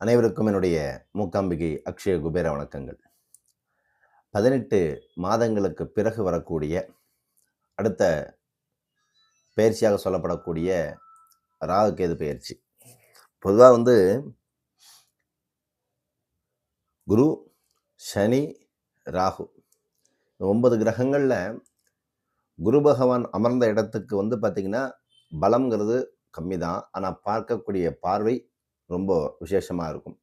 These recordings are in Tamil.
அனைவருக்கும் என்னுடைய மூக்காம்பிகை அக்ஷய குபேர வணக்கங்கள். பதினெட்டு மாதங்களுக்கு பிறகு வரக்கூடிய அடுத்த பயிற்சியாக சொல்லப்படக்கூடிய ராகுகேது பயிற்சி. பொதுவாக வந்து குரு சனி ராகு ஒன்பது கிரகங்களில் குரு பகவான் அமர்ந்த இடத்துக்கு வந்து பார்த்திங்கன்னா பலம்ங்கிறது கம்மி தான் ஆனால் பார்க்கக்கூடிய பார்வை ரொம்ப விசேஷமாக இருக்கும்.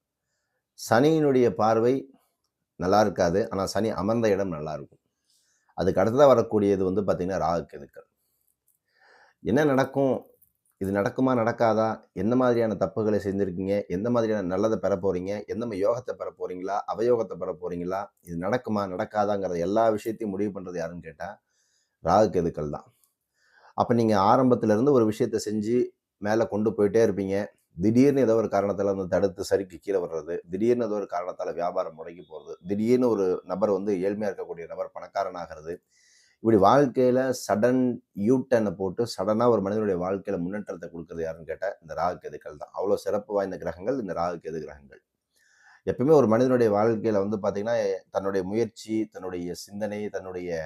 சனியினுடைய பார்வை நல்லா இருக்காது. ஆனால் சனி அமர்ந்த இடம் நல்லா இருக்கும். அதுக்கு அடுத்ததாக வரக்கூடியது வந்து பார்த்திங்கன்னா ராகு கெதுக்கள். என்ன நடக்கும்? இது நடக்குமா நடக்காதா? என்ன மாதிரியான தப்புகளை செஞ்சுருக்கீங்க? எந்த மாதிரியான நல்லதை பெற போகிறீங்க எந்த மாதிரி யோகத்தை பெற போகிறீங்களா அவயோகத்தை பெற போகிறீங்களா இது நடக்குமா நடக்காதாங்கிறத எல்லா விஷயத்தையும் முடிவு பண்ணுறது யாருன்னு கேட்டால் ராகு கெதுக்கள் தான். அப்போ நீங்கள் ஆரம்பத்திலேருந்து ஒரு விஷயத்தை செஞ்சு மேலே கொண்டு போயிட்டே இருப்பீங்க. திடீர்னு ஏதோ ஒரு காரணத்தால் வந்து தடுத்து சரிக்கு கீழே வர்றது திடீர்னு ஏதோ ஒரு காரணத்தால் வியாபாரம் முடங்கி போகிறது திடீர்னு ஒரு நபர் வந்து ஏழ்மையாக இருக்கக்கூடிய நபர் பணக்காரன் ஆகிறது இப்படி வாழ்க்கையில் சடன் யூட்டனை போட்டு சடனாக ஒரு மனிதனுடைய வாழ்க்கையில் முன்னேற்றத்தை கொடுக்குறது யாருன்னு கேட்டால் இந்த ராகு கேதுக்கள் தான். அவ்வளோ சிறப்பு வாய்ந்த கிரகங்கள் இந்த ராகு கேது கிரகங்கள். எப்பவுமே ஒரு மனிதனுடைய வாழ்க்கையில் வந்து பார்த்திங்கன்னா தன்னுடைய முயற்சி தன்னுடைய சிந்தனை தன்னுடைய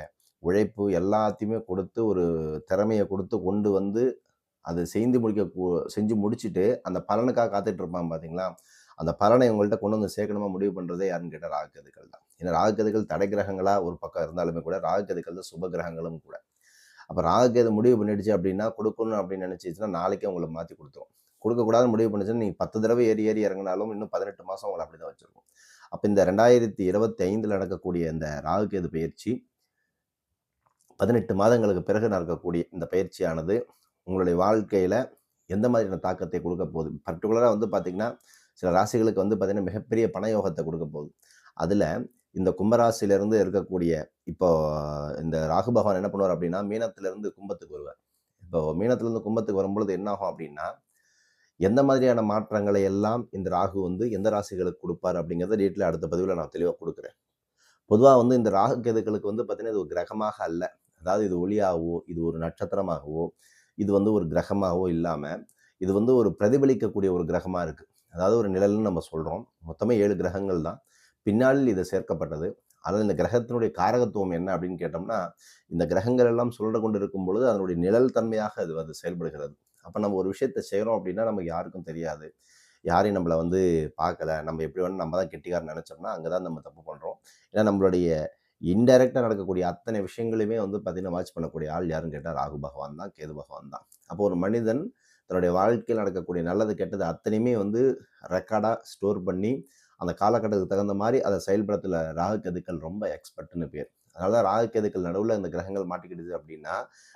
உழைப்பு எல்லாத்தையுமே கொடுத்து ஒரு திறமையை கொடுத்து கொண்டு வந்து அதை செய்து முடிக்க செஞ்சு முடிச்சுட்டு அந்த பலனுக்காக காத்துட்டு இருப்பான் பார்த்தீங்களா அந்த பலனை உங்கள்கிட்ட கொண்டு வந்து சேர்க்கணுமா? முடிவு பண்ணுறதே யாருன்னு கேட்டால் ராகுக்கதுகள் தான். ஏன்னா ராகுக்கதுகள் தடை கிரகங்களாக ஒரு பக்கம் இருந்தாலுமே கூட ராகுக்கதுகள் தான் சுப கிரகங்களும் கூட. அப்போ ராகுக்கேது முடிவு பண்ணிடுச்சு அப்படின்னா கொடுக்கணும் அப்படின்னு நினச்சிச்சுன்னா நாளைக்கே உங்களை மாற்றி கொடுத்துரும். கொடுக்கக்கூடாதுன்னு முடிவு பண்ணிச்சுன்னா நீங்கள் பத்து தடவை ஏறி ஏறி இறங்கினாலும் இன்னும் பதினெட்டு மாதம் உங்களை அப்படி தான் வச்சுருக்கும். அப்போ இந்த ரெண்டாயிரத்தி இருபத்தி ஐந்தில் நடக்கக்கூடிய இந்த ராகுக்கேது பயிற்சி பதினெட்டு மாதங்களுக்கு பிறகு நடக்கக்கூடிய இந்த பயிற்சியானது உங்களுடைய வாழ்க்கையில் எந்த மாதிரியான தாக்கத்தை கொடுக்க போகுது? பர்டிகுலராக வந்து பார்த்திங்கன்னா சில ராசிகளுக்கு வந்து பார்த்திங்கன்னா மிகப்பெரிய பணயோகத்தை கொடுக்க போகுது. அதில் இந்த கும்பராசிலேருந்து இருக்கக்கூடிய இப்போ இந்த ராகு பகவான் என்ன பண்ணுவார் அப்படின்னா மீனத்திலேருந்து கும்பத்துக்கு வருவார். இப்போ மீனத்திலேருந்து கும்பத்துக்கு வரும்பொழுது என்ன ஆகும் அப்படின்னா எந்த மாதிரியான மாற்றங்களை எல்லாம் இந்த ராகு வந்து எந்த ராசிகளுக்கு கொடுப்பார் அப்படிங்கிறத டீட்டில் அடுத்த பதிவில் நான் தெளிவாக கொடுக்குறேன். பொதுவாக வந்து இந்த ராகு கேதுக்களுக்கு வந்து பார்த்திங்கன்னா இது ஒரு கிரகமாக அல்ல. அதாவது இது ஒளியாகவோ இது ஒரு நட்சத்திரமாகவோ இது வந்து ஒரு கிரகமாகவோ இல்லாமல் இது வந்து ஒரு பிரதிபலிக்கக்கூடிய ஒரு கிரகமாக இருக்குது அதாவது ஒரு நிழல்னு நம்ம சொல்கிறோம் மொத்தமே ஏழு கிரகங்கள் தான். பின்னாளில் இது சேர்க்கப்பட்டது. ஆனால் இந்த கிரகத்தினுடைய காரகத்துவம் என்ன அப்படின்னு கேட்டோம்னா இந்த கிரகங்கள் எல்லாம் சுழன்று கொண்டு இருக்கும் பொழுது அதனுடைய நிழல் தன்மையாக அது வந்து செயல்படுகிறது. அப்போ நம்ம ஒரு விஷயத்தை செய்கிறோம் அப்படின்னா நமக்கு யாருக்கும் தெரியாது. யாரையும் நம்மளை வந்து பார்க்கல. நம்ம எப்படி வேணும் நம்ம தான் கெட்டிக்காரன் நினச்சோம்னா அங்கே தான் நம்ம தப்பு பண்ணுறோம் ஏன்னா நம்மளுடைய இன்டெரக்டாக நடக்கக்கூடிய அத்தனை விஷயங்களுமே வந்து பார்த்திங்கன்னா வாட்ச் பண்ணக்கூடிய ஆள் யாருன்னு கேட்டால் ராகு பகவான் தான் கேது பகவான் தான். அப்போ ஒரு மனிதன் தன்னுடைய வாழ்க்கையில் நடக்கக்கூடிய நல்லது கெட்டது அத்தனையுமே வந்து ரெக்கார்டாக ஸ்டோர் பண்ணி அந்த காலகட்டத்துக்கு தகுந்த மாதிரி அதை செயல்படுத்தல ராகு கதுக்கள் ரொம்ப எக்ஸ்பர்ட்னு பேர். அதனால தான் ராகு கேதுக்கள் நடுவில் இந்த கிரகங்கள் மாட்டிக்கிடுது அப்படின்னா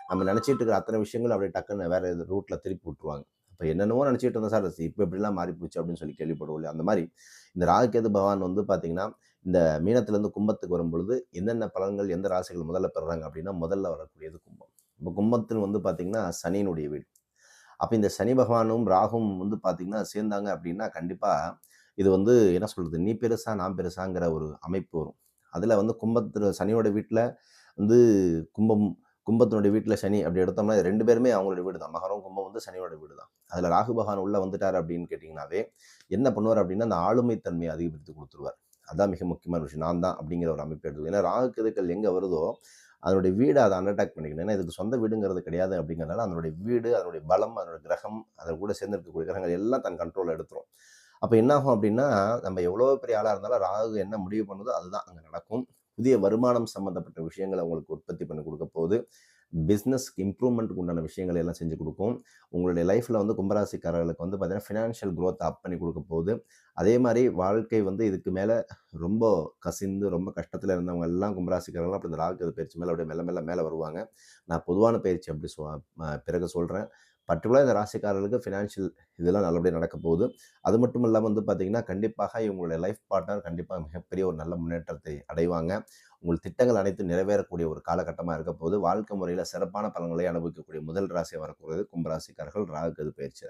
நம்ம நினச்சிட்டு இருக்கிற அத்தனை விஷயங்கள் அப்படியே டக்குன்னு வேறு ரூட்டில் திருப்பி விட்டுருவாங்க. இப்போ என்னென்னவோ நினச்சிட்டு இருந்தேன் சார் இப்போ இப்படிலாம் மாறி போச்சு அப்படின்னு சொல்லி கேள்விப்படுவோம் இல்லையா? அந்த மாதிரி இந்த ராகு கேது பகவான் வந்து பார்த்திங்கன்னா இந்த மீனத்திலேருந்து கும்பத்துக்கு வரும்பொழுது என்னென்ன பலன்கள் எந்த ராசிகள் முதல்ல பெறுறாங்க அப்படின்னா முதல்ல வரக்கூடியது கும்பம். இப்போ கும்பத்தில் வந்து பார்த்திங்கன்னா சனியினுடைய வீடு. அப்போ இந்த சனி பகவானும் ராகும் வந்து பார்த்திங்கன்னா சேர்ந்தாங்க அப்படின்னா கண்டிப்பாக இது வந்து என்ன சொல்கிறது நீ பெருசா நான் பெருசாங்கிற ஒரு அமைப்பு வரும். அதில் வந்து கும்பத்தில் சனியோட வீட்டில் வந்து கும்பம் கும்பத்தினுடைய வீட்டில் சனி அப்படி எடுத்தோம்னா ரெண்டு பேருமே அவங்களோட வீடு தான். மகரம் கும்பம் வந்து சனியோட வீடு தான். அதில் ராகு பகவான் உள்ளே வந்துட்டார் அப்படின்னு கேட்டிங்கனாவே என்ன பண்ணுவார் அப்படின்னா அந்த ஆளுமை தன்மையை அதிகப்படுத்தி கொடுத்துருவார். அதான் மிக முக்கியமான விஷயம். நான் தான் அப்படிங்கிற ஒரு அமைப்பு எடுத்து ஏன்னா ராகு கெதுக்கள் எங்கே வருதோ அதனுடைய வீடு அதை அண்டர்டாக் பண்ணிக்கணும். ஏன்னா இதுக்கு சொந்த வீடுங்கிறது கிடையாது அப்படிங்கிறனால அதனுடைய வீடு அதனுடைய பலம் அதனுடைய கிரகம் அதை கூட சேர்ந்துருக்கக்கூடிய கிரகங்கள் எல்லாம் தன் கண்ட்ரோலில் எடுத்துரும். அப்போ என்னாகும் அப்படின்னா நம்ம எவ்வளோ பெரிய ஆளாக இருந்தாலும் ராகு என்ன முடிவு பண்ணுதோ அதுதான் அங்கே நடக்கும். புதிய வருமானம் சம்மந்தப்பட்ட விஷயங்களை உங்களுக்கு உற்பத்தி பண்ணி கொடுக்க போகுது. பிஸ்னஸ்க்கு இம்ப்ரூவ்மெண்ட்டுக்கு உண்டான விஷயங்களை எல்லாம் செஞ்சு கொடுக்கும். உங்களுடைய லைஃப்பில் வந்து கும்பராசிக்காரர்களுக்கு வந்து பார்த்தீங்கன்னா ஃபினான்ஷியல் க்ரோத் அப் பண்ணி கொடுக்க போகுது. அதே மாதிரி வாழ்க்கை வந்து இதுக்கு மேலே ரொம்ப கசிந்து ரொம்ப கஷ்டத்தில் இருந்தவங்க எல்லாம் கும்பராசிக்காரங்களும் அப்படி இந்த ராகு பயிற்சி மேலே அப்படியே மெல்ல மெல்ல மேலே வருவாங்க. நான் பொதுவான பயிற்சி அப்படி சொ பிறகு சொல்கிறேன் பர்டிகுலராக இந்த ராசிக்காரர்களுக்கு ஃபினான்ஷியல் இதெல்லாம் நல்லபடியாக நடக்க போகுது. அது மட்டும் இல்லாமல் வந்து பார்த்திங்கன்னா கண்டிப்பாக இவங்களுடைய லைஃப் பார்ட்னர் கண்டிப்பாக மிகப்பெரிய ஒரு நல்ல முன்னேற்றத்தை அடைவாங்க. உங்கள் திட்டங்கள் அனைத்தும் நிறைவேறக்கூடிய ஒரு காலகட்டமாக இருக்க போது வாழ்க்கை முறையில் சிறப்பான பலன்களை அனுபவிக்கக்கூடிய முதல் ராசியாக வரக்கூடியது கும்பராசிக்காரர்கள் கது பயிற்சி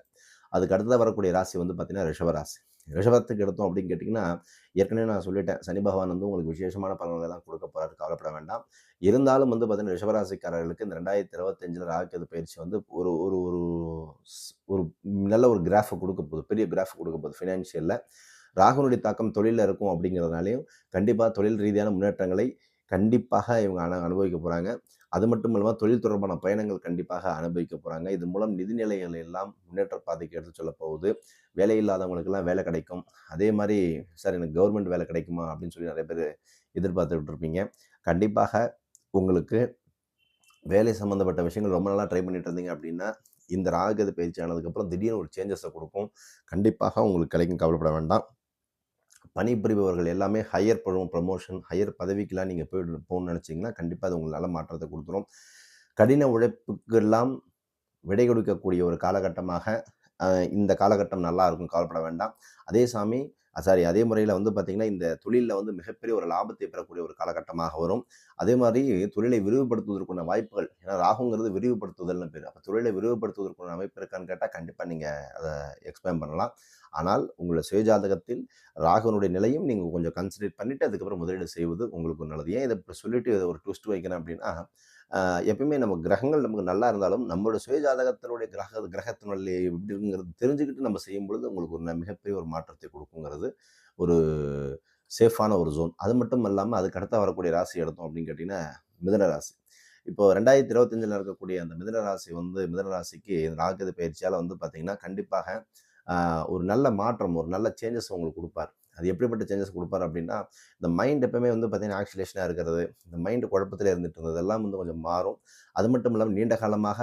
அதுக்கு அடுத்ததாக வரக்கூடிய ராசி வந்து பார்த்திங்கன்னா ரிஷபராசி ரிஷபத்துக்கு எடுத்தோம் அப்படின்னு கேட்டிங்கன்னா ஏற்கனவே நான் சொல்லிட்டேன் சனி பகவான் வந்து உங்களுக்கு விசேஷமான பலன்களை தான் கொடுக்க போகிறாரு கவலைப்பட வேண்டாம். இருந்தாலும் வந்து பார்த்தீங்கன்னா ரிஷபராசிக்காரர்களுக்கு இந்த ரெண்டாயிரத்தி இருபத்தஞ்சில் ராக்கெது பயிற்சி வந்து ஒரு ஒரு ஒரு ஒரு நல்ல ஒரு கிராஃபை கொடுக்க போகுது. பெரிய கிராஃப் கொடுக்க போகுது ஃபினான்ஷியலில் ராகுனுடைய தாக்கம் தொழிலில் இருக்கும் அப்படிங்கிறதுனாலையும் கண்டிப்பாக தொழில் ரீதியான முன்னேற்றங்களை கண்டிப்பாக இவங்க அனுபவிக்க போகிறாங்க அது மட்டும் இல்லாமல் தொழில் தொடர்பான பயணங்கள் கண்டிப்பாக அனுபவிக்க போகிறாங்க இது மூலம் நிதிநிலைகள் எல்லாம் முன்னேற்ற பாதைக்கு எடுத்து சொல்ல போகுது. வேலை இல்லாதவங்களுக்கெல்லாம் வேலை கிடைக்கும். அதே மாதிரி சார் எனக்கு கவர்மெண்ட் வேலை கிடைக்குமா? அப்படின்னு சொல்லி நிறைய பேர் எதிர்பார்த்துக்கிட்டு இருப்பீங்க. கண்டிப்பாக உங்களுக்கு வேலை சம்மந்தப்பட்ட விஷயங்கள் ரொம்ப நாளாக ட்ரை பண்ணிட்டு இருந்தீங்க அப்படின்னா இந்த ராகது பயிற்சி ஆனதுக்கப்புறம் திடீர்னு ஒரு சேஞ்சஸை கொடுக்கும். கண்டிப்பாக உங்களுக்கு கிடைக்கும் கவலைப்பட வேண்டாம். பணிபுரிபவர்கள் எல்லாமே ஹையர் ப்ரமோஷன் ஹையர் பதவிக்கெலாம் நீங்கள் போய் போகணும்னு நினச்சிங்கன்னா கண்டிப்பாக அது உங்களால் மாற்றத்தை கொடுத்துரும். கடின உழைப்புக்கெல்லாம் விடை கொடுக்கக்கூடிய ஒரு காலகட்டமாக இந்த காலகட்டம் நல்லா இருக்கும் கவலைப்பட வேண்டாம். அதே சாமி சாரி அதே முறையில் வந்து பார்த்திங்கன்னா இந்த தொழிலில் வந்து மிகப்பெரிய ஒரு லாபத்தை பெறக்கூடிய ஒரு காலகட்டமாக வரும். அதே மாதிரி தொழிலை விரிவுபடுத்துவதற்கான வாய்ப்புகள் ஏன்னா ராகுங்கிறது விரிவுபடுத்துதல்னு பேர். அப்போ தொழிலை விரிவுபடுத்துவதற்கான அமைப்பு இருக்கான்னு கேட்டால் கண்டிப்பாக நீங்கள் அதை எக்ஸ்பிளைன் பண்ணலாம். ஆனால் உங்களை சுயஜாதகத்தில் ராகுனுடைய நிலையும் நீங்கள் கொஞ்சம் கன்சிடர் பண்ணிவிட்டு அதுக்கப்புறம் முதலீடு செய்வது உங்களுக்கு நல்லது. ஏன் இதை இப்போ சொல்லிட்டு இதை ஒரு ட்விஸ்ட் வைக்கிறேன் அப்படின்னா எப்பயுமே நம்ம கிரகங்கள் நமக்கு நல்லா இருந்தாலும் நம்மளோட சுயஜாதகத்தினுடைய கிரக கிரகத்தினுடைய இருக்குங்கிறது தெரிஞ்சுக்கிட்டு நம்ம செய்யும் பொழுது உங்களுக்கு ஒரு மிகப்பெரிய ஒரு மாற்றத்தை கொடுக்குங்கிறது ஒரு சேஃபான ஒரு ஜோன் அது மட்டும் இல்லாமல் அதுக்கு அடுத்த வரக்கூடிய ராசி எடுத்தோம் அப்படின்னு கேட்டிங்கன்னா மிதன ராசி. இப்போ ரெண்டாயிரத்தி இருபத்தஞ்சில் இருக்கக்கூடிய அந்த மிதன ராசி வந்து மிதன ராசிக்கு நாகது பயிற்சியால் வந்து பார்த்திங்கன்னா கண்டிப்பாக ஒரு நல்ல மாற்றம் ஒரு நல்ல சேஞ்சஸ் உங்களுக்கு கொடுப்பார். அது எப்படிப்பட்ட சேஞ்சஸ் கொடுப்பார் அப்படின்னா இந்த மைண்ட் எப்பவுமே வந்து பார்த்திங்கன்னா ஆக்சிலேஷனாக இருக்கிறது இந்த மைண்டு குழப்பத்தில் இருந்துட்டு இருந்தது எல்லாம் வந்து கொஞ்சம் மாறும். அது மட்டும் இல்லாமல் நீண்ட காலமாக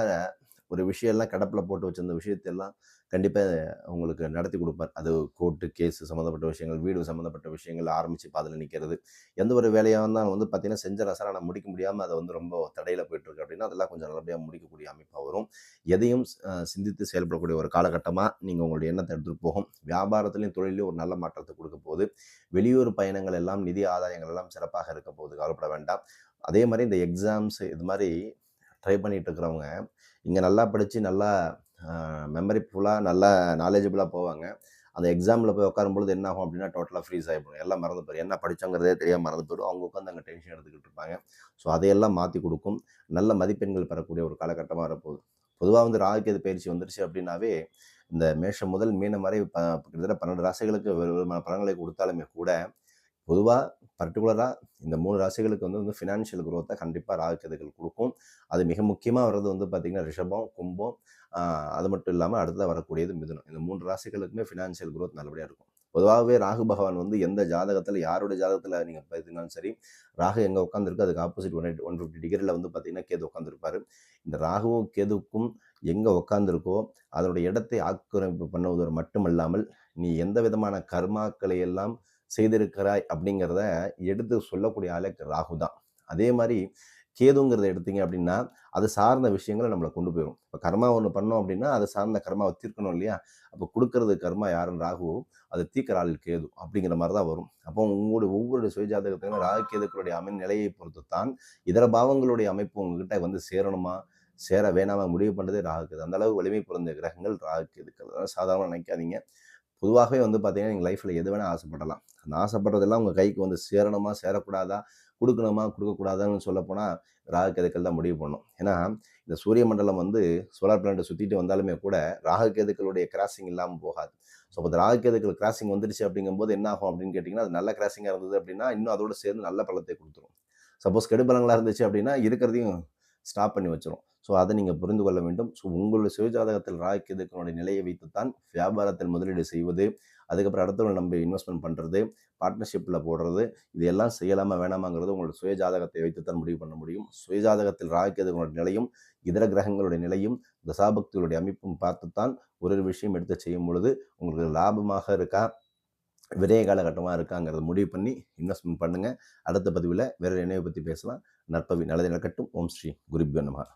ஒரு விஷயம்லாம் கடப்பில் போட்டு வச்சிருந்த விஷயத்தெல்லாம் கண்டிப்பாக உங்களுக்கு நடத்தி கொடுப்பார். அது கோர்ட்டு கேஸு சம்மந்தப்பட்ட விஷயங்கள் வீடு சம்மந்தப்பட்ட விஷயங்கள் ஆரம்பித்து பாதில் நிற்கிறது எந்த ஒரு வேலையாக இருந்தாலும் வந்து பார்த்திங்கன்னா செஞ்ச ரசனை முடிக்க முடியாமல் அதை வந்து ரொம்ப தடையில் போயிட்டுருக்கு அப்படின்னா அதெல்லாம் கொஞ்சம் நல்லபடியாக முடிக்கக்கூடிய அமைப்பாக வரும். எதையும் சிந்தித்து செயல்படக்கூடிய ஒரு காலகட்டமாக நீங்கள் உங்களுடைய எண்ணத்தை எடுத்துகிட்டு போகும். வியாபாரத்துலேயும் தொழிலையும் ஒரு நல்ல மாற்றத்தை கொடுக்க போகுது. வெளியூர் பயணங்கள் எல்லாம் நிதி ஆதாயங்கள் எல்லாம் சிறப்பாக இருக்க போகுது. கவலைப்பட வேண்டாம். அதே மாதிரி இந்த எக்ஸாம்ஸ் இது மாதிரி ட்ரை பண்ணிகிட்டு இருக்கிறவங்க இங்கே நல்லா படித்து நல்லா மெமரி ஃபுல்லாக நல்லா நாலேஜபிளாக போவாங்க. அந்த எக்ஸாமில் போய் உட்காரும்பொழுது என்ன ஆகும் அப்படின்னா டோட்டலாக ஃப்ரீஸ் ஆகிடும் எல்லாம் மறந்து போயிடும் என்ன படித்தோங்கிறதே தெரியாமல் மறந்து போயிடும். அவங்க உட்காந்து அங்கே டென்ஷன் எடுத்துக்கிட்டு இருப்பாங்க. ஸோ அதையெல்லாம் மாற்றி கொடுக்கும். நல்ல மதிப்பெண்கள் பெறக்கூடிய ஒரு காலகட்டமாக வரப்போகுது. பொதுவாக வந்து ராகுக்கேது பயிற்சி வந்துருச்சு அப்படின்னாவே இந்த மேஷம் முதல் மீனம் வரை கிட்டத்தட்ட பன்னெண்டு ராசிகளுக்கு பலன்களை கொடுத்தாலுமே கூட பொதுவாக பர்டிகுலராக இந்த மூணு ராசிகளுக்கு வந்து வந்து ஃபினான்ஷியல் குரோத்தை கண்டிப்பாக ராகுக்கதுகள் கொடுக்கும். அது மிக முக்கியமாக வர்றது வந்து பார்த்திங்கன்னா ரிஷபம் கும்பம் அது மட்டும் இல்லாமல் அடுத்ததாக வரக்கூடியது மிதுனம். இந்த மூன்று ராசிகளுக்குமே ஃபினான்ஷியல் குரோத் நல்லபடியாக இருக்கும். பொதுவாகவே ராகு பகவான் வந்து எந்த ஜாதகத்தில் யாருடைய ஜாதகத்தில் நீங்கள் பார்த்தீங்கன்னாலும் சரி ராகு எங்கே உட்காந்துருக்கு அதுக்கு ஆப்போசிட் ஒன் ஒன் ஃபிஃப்டி டிகிரியில் வந்து பார்த்தீங்கன்னா கேது உட்காந்துருப்பார் இந்த ராகுவும் கேதுக்கும் எங்கே உட்காந்துருக்கோ அதனுடைய இடத்தை ஆக்கிரமிப்பு பண்ணுவதோடு மட்டுமல்லாமல் நீ எந்த விதமான கர்மாக்களை எல்லாம் செய்திருக்கிறாய் அப்படிங்கிறத எடுத்து சொல்லக்கூடிய ஆளே ராகு தான். அதே மாதிரி கேதுங்கிறத எடுத்தீங்க அப்படின்னா அது சார்ந்த விஷயங்களை நம்மளை கொண்டு போயிடும் இப்போ கர்மா ஒன்று பண்ணோம் அப்படின்னா அது சார்ந்த கர்மாவை தீர்க்கணும் இல்லையா? அப்போ கொடுக்கறது கர்மா யாருன்னு ராகு அது தீக்கிற ஆள் கேது அப்படிங்கிற மாதிரி தான் வரும். அப்போ உங்களுடைய ஒவ்வொரு சுயஜாதகத்துக்கும் ராகு கேதுக்களுடைய அமை நிலையை பொறுத்து தான் இதர பாவங்களுடைய அமைப்பு உங்ககிட்ட வந்து சேரணுமா? சேர வேணாமா? முடிவு பண்ணுறதே ராகு அந்த அளவு வலிமை பிறந்த கிரகங்கள் ராகு கேதுக்கள். சாதாரணமாக நினைக்காதீங்க. பொதுவாகவே வந்து பார்த்தீங்கன்னா நீங்கள் லைஃப்பில் எது வேணால் ஆசைப்படலாம். அந்த ஆசைப்படுறதெல்லாம் உங்கள் கைக்கு வந்து சேரணுமா சேரக்கூடாதா கொடுக்கணுமா கொடுக்கக்கூடாதான்னு சொல்லப்போனால் ராகு கேதுக்கள் தான் முடிவு பண்ணும். ஏன்னா இந்த சூரிய மண்டலம் வந்து சோலார் பிளான்ட்டை சுற்றிட்டு வந்தாலுமே கூட ராகு கேதுக்களுடைய கிராசிங் இல்லாமல் போகாது. ஸோ அப்போ ராகு கேதுக்கள் கிராசிங் வந்துருச்சு அப்படிங்கும்போது என்ன ஆகும் அப்படின்னு கேட்டிங்கன்னா அது நல்ல கிராசிங்காக இருந்தது அப்படின்னா இன்னும் அதோட சேர்ந்து நல்ல பலத்தை கொடுத்துரும். சப்போஸ் கெடுபலங்களாக இருந்துச்சு அப்படின்னா இருக்கிறதையும் ஸ்டாப் பண்ணி வச்சிரும். ஸோ அதை நீங்கள் புரிந்து கொள்ள வேண்டும். ஸோ உங்களுடைய சுயஜாதகத்தில் ராக்கியதுக்களுடைய நிலையை வைத்துத்தான் வியாபாரத்தில் முதலீடு செய்வது அதுக்கப்புறம் அடுத்தவங்க நம்ம இன்வெஸ்ட்மெண்ட் பண்ணுறது பார்ட்னர்ஷிப்பில் போடுறது இதெல்லாம் செய்யலாமா வேணாமாங்கிறது உங்களோட சுயஜாதகத்தை வைத்துத்தான் முடிவு பண்ண முடியும். சுயஜாதகத்தில் ராக்கியதுகளுடைய நிலையும் இதர கிரகங்களுடைய நிலையும் தசாபக்திகளுடைய அமைப்பும் பார்த்துத்தான் ஒரு ஒரு விஷயம் எடுத்து செய்யும் பொழுது உங்களுக்கு லாபமாக இருக்கா விரைய காலகட்டமாக இருக்காங்கிறத முடிவு பண்ணி இன்வெஸ்ட்மெண்ட் பண்ணுங்கள் அடுத்த பதிவில் வேறு நினைவை பற்றி பேசலாம். நற்பவி நல்லது நடக்கட்டும். ஓம் ஸ்ரீ குருபியோ நமகா